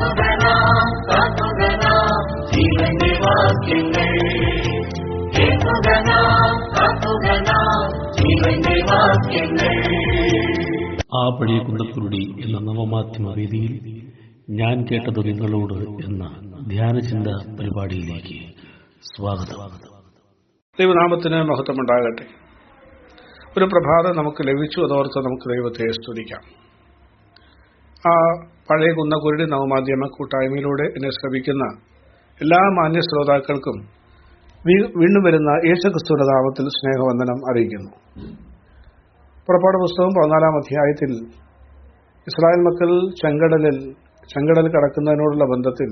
ആ പഴയ കുണ്ടക്കുരുടി എന്ന നവമാധ്യമ വേദിയിൽ ഞാൻ കേട്ടത് നിങ്ങളോട് എന്ന ധ്യാനചിന്ത പരിപാടിയിലേക്ക് സ്വാഗതം. ദൈവനാമത്തിന് മഹത്വമുണ്ടാകട്ടെ. ഒരു പ്രഭാതം നമുക്ക് ലഭിച്ചു അതോർത്ത് നമുക്ക് ദൈവത്തെ സ്തുതിക്കാം. ആ പഴയ കുന്നക്കുരുടി നവമാധ്യമ കൂട്ടായ്മയിലൂടെ എന്നെ ശ്രമിക്കുന്ന എല്ലാ മാന്യ ശ്രോതാക്കൾക്കും വീണ്ടും വരുന്ന യേശുക്രിസ്തുവിന്റെ നാമത്തിൽ സ്നേഹവന്ദനം അറിയിക്കുന്നു. പുറപ്പാട് പുസ്തകം പതിനാലാം അധ്യായത്തിൽ ഇസ്രായേൽ മക്കൾ ചെങ്കടലിൽ ചെങ്കടൽ കടക്കുന്നതിനോടുള്ള ബന്ധത്തിൽ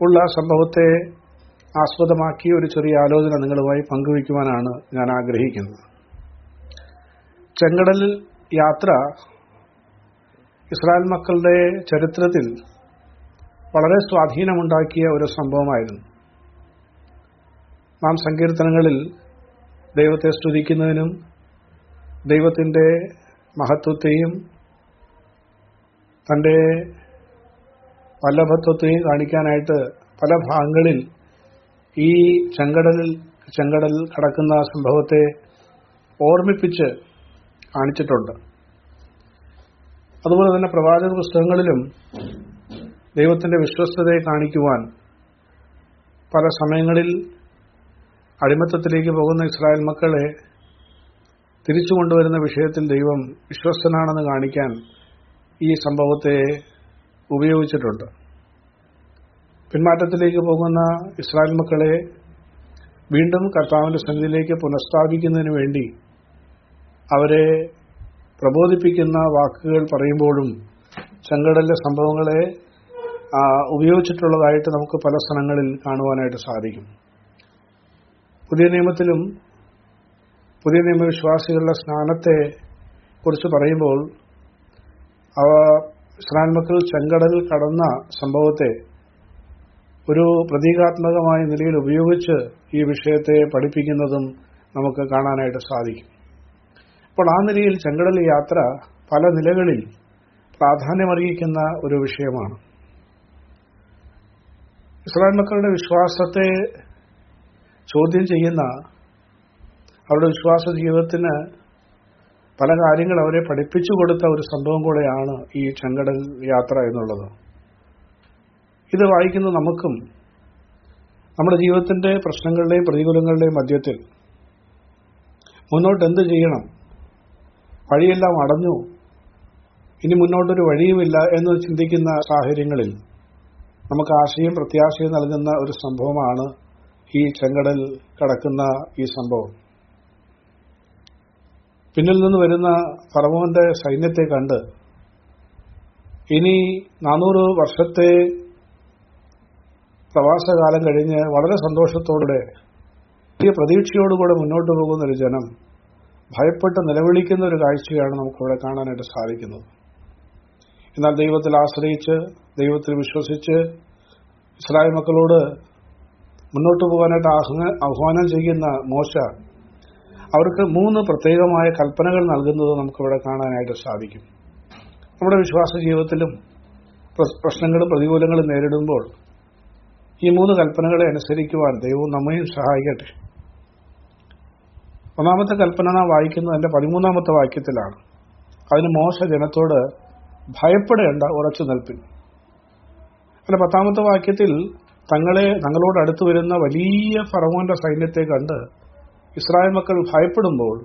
ഉള്ള സംഭവത്തെ ആസ്പദമാക്കി ഒരു ചെറിയ ആലോചന നിങ്ങളുമായി പങ്കുവയ്ക്കുവാനാണ് ഞാൻ ആഗ്രഹിക്കുന്നത്. ചെങ്കടലിൽ യാത്ര ഇസ്രായേൽ മക്കളുടെ ചരിത്രത്തിൽ വളരെ സ്വാധീനമുണ്ടാക്കിയ ഒരു സംഭവമായിരുന്നു. നാം സങ്കീർത്തനങ്ങളിൽ ദൈവത്തെ സ്തുതിക്കുന്നതിനും ദൈവത്തിന്റെ മഹത്വത്തെയും തന്റെ വല്ലഭത്വത്തെയും കാണിക്കാനായിട്ട് പല ഭാഗങ്ങളിൽ ഈ ചെങ്കടലിൽ ചെങ്കടൽ കടക്കുന്ന സംഭവത്തെ ഓർമ്മിപ്പിച്ച് കാണിച്ചിട്ടുണ്ട്. അതുപോലെ തന്നെ പ്രവാചക പുസ്തകങ്ങളിലും ദൈവത്തിന്റെ വിശ്വസ്തതയെ കാണിക്കുവാൻ പല സമയങ്ങളിൽ അടിമത്തത്തിലേക്ക് പോകുന്ന ഇസ്രായേൽ മക്കളെ തിരിച്ചു കൊണ്ടുവരുന്ന വിഷയത്തിൽ ദൈവം വിശ്വസ്തനാണെന്ന് കാണിക്കാൻ ഈ സംഭവത്തെ ഉപയോഗിച്ചിട്ടുണ്ട്. പിന്മാറ്റത്തിലേക്ക് പോകുന്ന ഇസ്രായേൽ മക്കളെ വീണ്ടും കർത്താവിന്റെ സന്നിധിയിലേക്ക് പുനഃസ്ഥാപിക്കുന്നതിന് വേണ്ടി അവരെ പ്രബോധിപ്പിക്കുന്ന വാക്കുകൾ പറയുമ്പോഴും ചെങ്കടലിലെ സംഭവങ്ങളെ ഉപയോഗിച്ചിട്ടുള്ളതായിട്ട് നമുക്ക് പല സ്ഥലങ്ങളിൽ കാണുവാനായിട്ട് സാധിക്കും. പുതിയ നിയമത്തിലും പുതിയ നിയമവിശ്വാസികളുടെ സ്നാനത്തെ കുറിച്ച് പറയുമ്പോൾ അവ സ്നാൻമക്കൾ ചെങ്കടലിൽ കടന്ന സംഭവത്തെ ഒരു പ്രതീകാത്മകമായ നിലയിൽ ഉപയോഗിച്ച് ഈ വിഷയത്തെ പഠിപ്പിക്കുന്നതും നമുക്ക് കാണാനായിട്ട് സാധിക്കും. അപ്പോൾ ആ നിലയിൽ ചെങ്കടൽ യാത്ര പല നിലകളിൽ പ്രാധാന്യമറിയിക്കുന്ന ഒരു വിഷയമാണ്. ഇസ്ലാം മക്കളുടെ വിശ്വാസത്തെ ചോദ്യം ചെയ്യുന്ന അവരുടെ വിശ്വാസ ജീവിതത്തിന് പല കാര്യങ്ങൾ അവരെ പഠിപ്പിച്ചു കൊടുത്ത ഒരു സംഭവം കൂടെയാണ് ഈ ചെങ്കടൽ യാത്ര എന്നുള്ളത്. ഇത് വായിക്കുന്ന നമുക്കും നമ്മുടെ ജീവിതത്തിന്റെ പ്രശ്നങ്ങളുടെയും പ്രതികൂലങ്ങളുടെയും മധ്യത്തിൽ മുന്നോട്ട് എന്ത് ചെയ്യണം? വഴിയെല്ലാം അടഞ്ഞു. ഇനി മുന്നോട്ടൊരു വഴിയുമില്ല എന്ന് ചിന്തിക്കുന്ന സാഹചര്യങ്ങളിൽ നമുക്ക് ആശയും പ്രത്യാശയും നൽകുന്ന ഒരു സംഭവമാണ് ഈ ചെങ്കടൽ കടക്കുന്ന ഈ സംഭവം. പിന്നിൽ നിന്ന് വരുന്ന ഫറവോന്റെ സൈന്യത്തെ കണ്ട് ഇനി നാനൂറ് വർഷത്തെ പ്രവാസകാലം കഴിഞ്ഞ് വളരെ സന്തോഷത്തോടെ വലിയ പ്രതീക്ഷയോടുകൂടെ മുന്നോട്ട് പോകുന്ന ഒരു ജനം ഭയപ്പെട്ട് നിലവിളിക്കുന്ന ഒരു കാഴ്ചയാണ് നമുക്കിവിടെ കാണാനായിട്ട് സാധിക്കുന്നത്. എന്നാൽ ദൈവത്തിൽ ആശ്രയിച്ച് ദൈവത്തിൽ വിശ്വസിച്ച് ഇസ്രായേൽ മക്കളോട് മുന്നോട്ട് പോകാനായിട്ട് ആഹ്വാന ചെയ്യുന്ന മോശ അവർക്ക് മൂന്ന് പ്രത്യേകമായ കൽപ്പനകൾ നൽകുന്നത് നമുക്കിവിടെ കാണാനായിട്ട് സാധിക്കും. നമ്മുടെ വിശ്വാസ ജീവിതത്തിലും പ്രശ്നങ്ങളും പ്രതികൂലങ്ങളും നേരിടുമ്പോൾ ഈ മൂന്ന് കൽപ്പനകളെ അനുസരിക്കുവാൻ ദൈവം നമ്മയും സഹായിക്കട്ടെ. ഒന്നാമത്തെ കൽപ്പന നാം വായിക്കുന്നത് പതിമൂന്നാമത്തെ വാക്യത്തിലാണ്. അതിന് മോശ ജനത്തോട് ഭയപ്പെടേണ്ട ഉറച്ചു നിൽപ്പിൻ. അല്ല പത്താമത്തെ വാക്യത്തിൽ തങ്ങളെ തങ്ങളോട് അടുത്തു വരുന്ന വലിയ ഫറവോന്റെ സൈന്യത്തെ കണ്ട് ഇസ്രായേൽ മക്കൾ ഭയപ്പെടുമ്പോൾ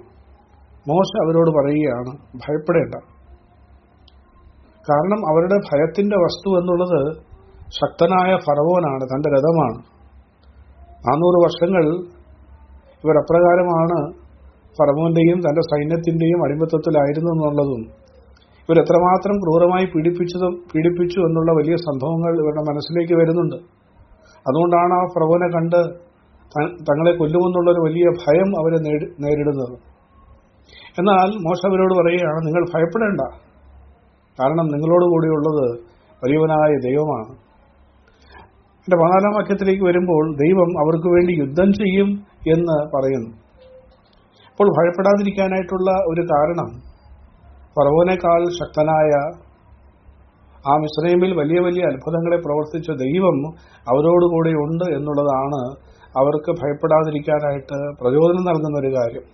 മോശ അവരോട് പറയുകയാണ് ഭയപ്പെടേണ്ട. കാരണം അവരുടെ ഭയത്തിന്റെ വസ്തു എന്നുള്ളത് ശക്തനായ ഫറവോനാണ് തന്റെ രഥമാണ്. നാനൂറ് വർഷങ്ങൾ ഇവർ അപ്രകാരമാണ് ഫറവോന്റെയും തന്റെ സൈന്യത്തിന്റെയും അടിമത്തത്തിലായിരുന്നു എന്നുള്ളതും ഇവരെത്രമാത്രം ക്രൂരമായി പീഡിപ്പിച്ചതും പീഡിപ്പിച്ചു എന്നുള്ള വലിയ സംഭവങ്ങൾ ഇവരുടെ മനസ്സിലേക്ക് വരുന്നുണ്ട്. അതുകൊണ്ടാണ് ആ ഫറവോനെ കണ്ട് തങ്ങളെ കൊല്ലുമെന്നുള്ള ഒരു വലിയ ഭയം അവരെ നേരിടുന്നത്. എന്നാൽ മോശ അവരോട് പറയുകയാണ് നിങ്ങൾ ഭയപ്പെടേണ്ട. കാരണം നിങ്ങളോട് കൂടിയുള്ളത് വലിയവനായ ദൈവമാണ്. എന്റെ പതിനാലാം വാക്യത്തിലേക്ക് വരുമ്പോൾ ദൈവം അവർക്ക് വേണ്ടി യുദ്ധം ചെയ്യും എന്ന് പറയുന്നു. അപ്പോൾ ഭയപ്പെടാതിരിക്കാനായിട്ടുള്ള ഒരു കാരണം ഫറവോനേക്കാൾ ശക്തനായ ആ മിശ്രൈമിൽ വലിയ വലിയ അത്ഭുതങ്ങളെ പ്രവർത്തിച്ച ദൈവം അവരോടുകൂടി ഉണ്ട് എന്നുള്ളതാണ് അവർക്ക് ഭയപ്പെടാതിരിക്കാനായിട്ട് പ്രചോദനം നൽകുന്ന ഒരു കാര്യം.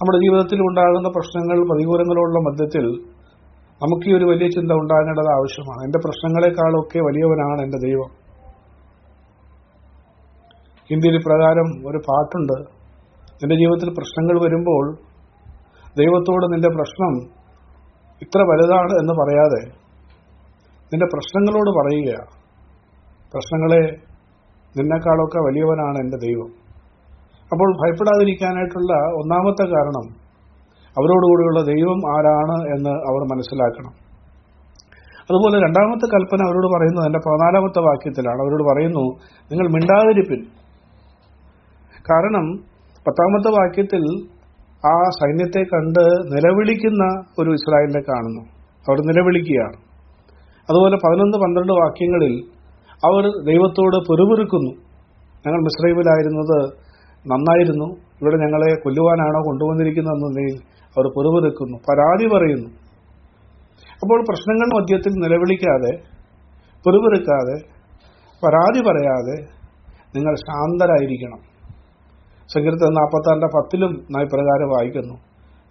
നമ്മുടെ ജീവിതത്തിൽ ഉണ്ടാകുന്ന പ്രശ്നങ്ങൾ പ്രതികൂലങ്ങളുള്ള മധ്യത്തിൽ നമുക്ക് ഈ ഒരു വലിയ ചിന്ത ഉണ്ടാകേണ്ടത് ആവശ്യമാണ്. എന്റെ പ്രശ്നങ്ങളെക്കാളൊക്കെ വലിയവനാണ് എന്റെ ദൈവം. ഹിന്ദിയിൽ പ്രകാരം ഒരു പാട്ടുണ്ട്. നിന്റെ ജീവിതത്തിൽ പ്രശ്നങ്ങൾ വരുമ്പോൾ ദൈവത്തോട് നിന്റെ പ്രശ്നം ഇത്ര വലുതാണ് എന്ന് പറയാതെ നിന്റെ പ്രശ്നങ്ങളോട് പറയുക. പ്രശ്നങ്ങളെ നിന്നെക്കാളൊക്കെ വലിയവനാണ് എന്റെ ദൈവം. അപ്പോൾ ഭയപ്പെടാതിരിക്കാനായിട്ടുള്ള ഒന്നാമത്തെ കാരണം അവരോടുകൂടിയുള്ള ദൈവം ആരാണ് എന്ന് അവർ മനസ്സിലാക്കണം. അതുപോലെ രണ്ടാമത്തെ കൽപ്പന അവരോട് പറയുന്നത് എന്റെ പതിനാലാമത്തെ വാക്യത്തിലാണ്. അവരോട് പറയുന്നു നിങ്ങൾ മിണ്ടാതിരിപ്പിൻ. കാരണം പത്താമത്തെ വാക്യത്തിൽ ആ സൈന്യത്തെ കണ്ട് നിലവിളിക്കുന്ന ഒരു ഇസ്രായേലിനെ കാണുന്നു. അവർ നിലവിളിക്കുകയാണ്. അതുപോലെ പതിനൊന്ന് പന്ത്രണ്ട് വാക്യങ്ങളിൽ അവർ ദൈവത്തോട് പെറുപിറുക്കുന്നു. ഞങ്ങൾ മിശ്രൈമിലായിരുന്നത് നന്നായിരുന്നു. ഇവിടെ ഞങ്ങളെ കൊല്ലുവാനാണോ കൊണ്ടുവന്നിരിക്കുന്നതെന്നതിൽ അവർ പെറുപിറുക്കുന്നു. പരാതി പറയുന്നു. അപ്പോൾ പ്രശ്നങ്ങൾ മധ്യത്തിൽ നിലവിളിക്കാതെ പെറുപിറുക്കാതെ പരാതി പറയാതെ നിങ്ങൾ ശാന്തരായിരിക്കണം. സങ്കീർത്തനം നാൽപ്പത്താറിന്റെ പത്തിലും നാം ഇപ്രകാരം വായിക്കുന്നു.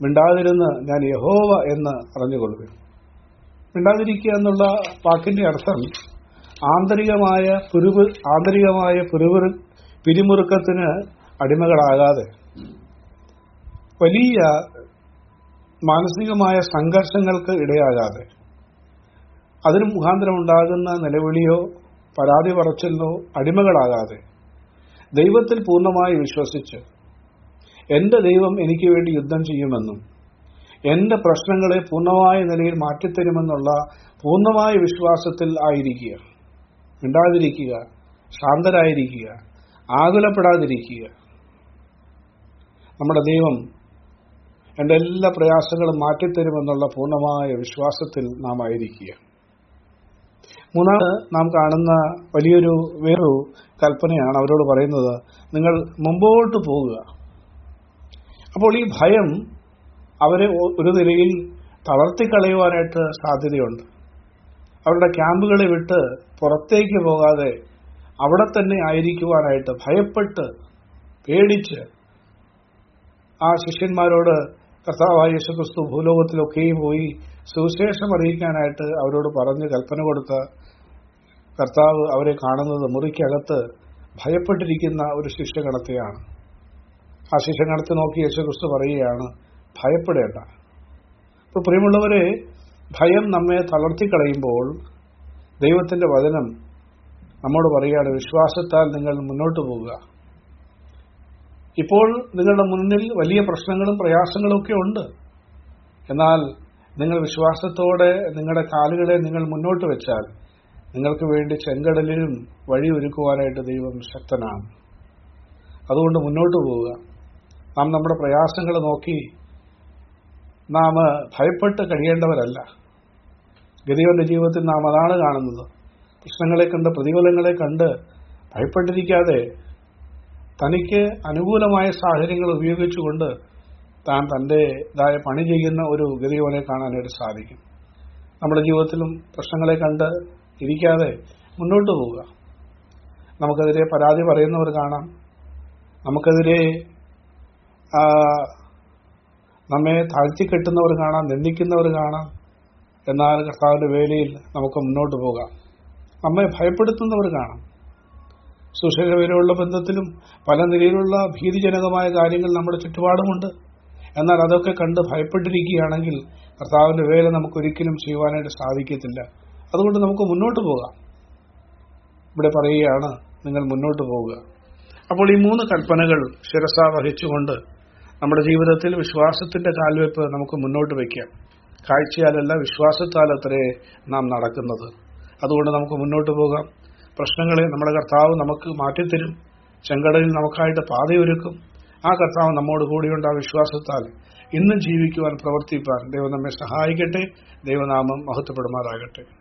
മിണ്ടാതിരുന്ന് ഞാൻ യഹോവ എന്ന് അറിഞ്ഞുകൊള്ളുക മിണ്ടാതിരിക്കുക എന്നുള്ള വാക്കിന്റെ അർത്ഥം ആന്തരികമായ പുരുവ് ആന്തരികമായ പുരുവു പിരിമുറുക്കത്തിന് അടിമകളാകാതെ വലിയ മാനസികമായ സംഘർഷങ്ങൾക്ക് ഇടയാകാതെ അതിന് മുഖാന്തരം ഉണ്ടാകുന്ന നിലവിളിയോ പരാതി പറച്ചിലോ അടിമകളാകാതെ ദൈവത്തിൽ പൂർണമായി വിശ്വസിച്ച് എന്റെ ദൈവം എനിക്ക് വേണ്ടി യുദ്ധം ചെയ്യുമെന്നും എന്റെ പ്രശ്നങ്ങളെ പൂർണമായ നിലയിൽ മാറ്റിത്തരുമെന്നുള്ള പൂർണമായ വിശ്വാസത്തിൽ ആയിരിക്കുക. മിണ്ടാതിരിക്കുക ശാന്തരായിരിക്കുക ആകുലപ്പെടാതിരിക്കുക. നമ്മുടെ ദൈവം എന്റെ എല്ലാ പ്രയാസങ്ങളും മാറ്റിത്തരുമെന്നുള്ള പൂർണമായ വിശ്വാസത്തിൽ നാം ആയിരിക്കുക. മൂന്നാമത് നാം കാണുന്ന വലിയൊരു വേറൊരു കൽപ്പനയാണ് അവരോട് പറയുന്നത്. നിങ്ങൾ മുമ്പോട്ട് പോകുക. അപ്പോൾ ഈ ഭയം അവരെ ഒരു നിലയിൽ തളർത്തിക്കളയുവാനായിട്ട് സാധ്യതയുണ്ട്. അവരുടെ ക്യാമ്പുകളെ വിട്ട് പുറത്തേക്ക് പോകാതെ അവിടെ തന്നെ ആയിരിക്കുവാനായിട്ട് ഭയപ്പെട്ട് പേടിച്ച് ആ ശിഷ്യന്മാരോട് കർത്താവായ യേശുക്രിസ്തു ഭൂലോകത്തിലൊക്കെയും പോയി സുവിശേഷം അറിയിക്കാനായിട്ട് അവരോട് പറഞ്ഞ് കൽപ്പന കൊടുത്ത കർത്താവ് അവരെ കാണുന്നത് മുറിക്കകത്ത് ഭയപ്പെട്ടിരിക്കുന്ന ഒരു ശിഷ്യഗണത്തെയാണ്. ആ ശിഷ്യഗണത്തെ നോക്കി യേശുക്രിസ്തു പറയുകയാണ് ഭയപ്പെടേണ്ട. അപ്പോൾ പ്രിയമുള്ളവരെ ഭയം നമ്മെ തളർത്തിക്കളയുമ്പോൾ ദൈവത്തിന്റെ വചനം നമ്മോട് പറയുകയാണ് വിശ്വാസത്താൽ നിങ്ങൾ മുന്നോട്ട് പോവുക. ഇപ്പോൾ നിങ്ങളുടെ മുന്നിൽ വലിയ പ്രശ്നങ്ങളും പ്രയാസങ്ങളും ഒക്കെ ഉണ്ട്. എന്നാൽ നിങ്ങൾ വിശ്വാസത്തോടെ നിങ്ങളുടെ കാലുകളെ നിങ്ങൾ മുന്നോട്ട് വെച്ചാൽ നിങ്ങൾക്ക് വേണ്ടി ചെങ്കടലിലും വഴി ഒരുക്കുവാനായിട്ട് ദൈവം ശക്തനാണ്. അതുകൊണ്ട് മുന്നോട്ട് പോവുക. നാം നമ്മുടെ പ്രയാസങ്ങൾ നോക്കി നാം ഭയപ്പെട്ട് കഴിയേണ്ടവരല്ല. ഗതികളുടെ ജീവിതത്തിൽ നാം അതാണ് കാണുന്നത്. പ്രശ്നങ്ങളെ കണ്ട് പ്രതികൂലങ്ങളെ കണ്ട് ഭയപ്പെട്ടിരിക്കാതെ തനിക്ക് അനുകൂലമായ സാഹചര്യങ്ങൾ ഉപയോഗിച്ചുകൊണ്ട് താൻ തന്റെതായ പണി ചെയ്യുന്ന ഒരു ഗതിയോനെ കാണാനായിട്ട് സാധിക്കും. നമ്മുടെ ജീവിതത്തിലും പ്രശ്നങ്ങളെ കണ്ട് ഇരിക്കാതെ മുന്നോട്ട് പോവുക. നമുക്കെതിരെ പരാതി പറയുന്നവർ കാണാം. നമുക്കെതിരെ നമ്മെ താഴ്ത്തിക്കെട്ടുന്നവർ കാണാം നിന്ദിക്കുന്നവർ കാണാം. എന്നാൽ കർത്താവിന്റെ വേലയിൽ നമുക്ക് മുന്നോട്ട് പോകാം. നമ്മെ ഭയപ്പെടുത്തുന്നവർ കാണാം. സുശീലവരുള്ള ബന്ധത്തിലും പല നിലയിലുള്ള ഭീതിജനകമായ കാര്യങ്ങൾ നമ്മുടെ ചുറ്റുപാടുമുണ്ട്. എന്നാൽ അതൊക്കെ കണ്ട് ഭയപ്പെട്ടിരിക്കുകയാണെങ്കിൽ കർത്താവിന്റെ വേല നമുക്കൊരിക്കലും ചെയ്യുവാനായിട്ട് സാധിക്കത്തില്ല. അതുകൊണ്ട് നമുക്ക് മുന്നോട്ട് പോകാം. ഇവിടെ പറയുകയാണ് നിങ്ങൾ മുന്നോട്ട് പോവുക. അപ്പോൾ ഈ മൂന്ന് കൽപ്പനകൾ ശിരസ വഹിച്ചുകൊണ്ട് നമ്മുടെ ജീവിതത്തിൽ വിശ്വാസത്തിന്റെ കാൽവെപ്പ് നമുക്ക് മുന്നോട്ട് വയ്ക്കാം കാഴ്ചയാലല്ല വിശ്വാസത്താലത്രേ നാം നടക്കുന്നത്. അതുകൊണ്ട് നമുക്ക് മുന്നോട്ട് പോകാം. പ്രശ്നങ്ങളെ നമ്മുടെ കർത്താവ് നമുക്ക് മാറ്റിത്തരും. ചെങ്കടലിൽ നമുക്കായിട്ട് പാതയൊരുക്കും. ആ കർത്താവ് നമ്മോട് കൂടിയുണ്ട് ആ വിശ്വാസത്താൽ. ഇന്നും ജീവിക്കുവാൻ പ്രവർത്തിപ്പാൻ ദൈവം നമ്മെ സഹായിക്കട്ടെ. ദൈവനാമം മഹത്വപ്പെടുമാറാകട്ടെ.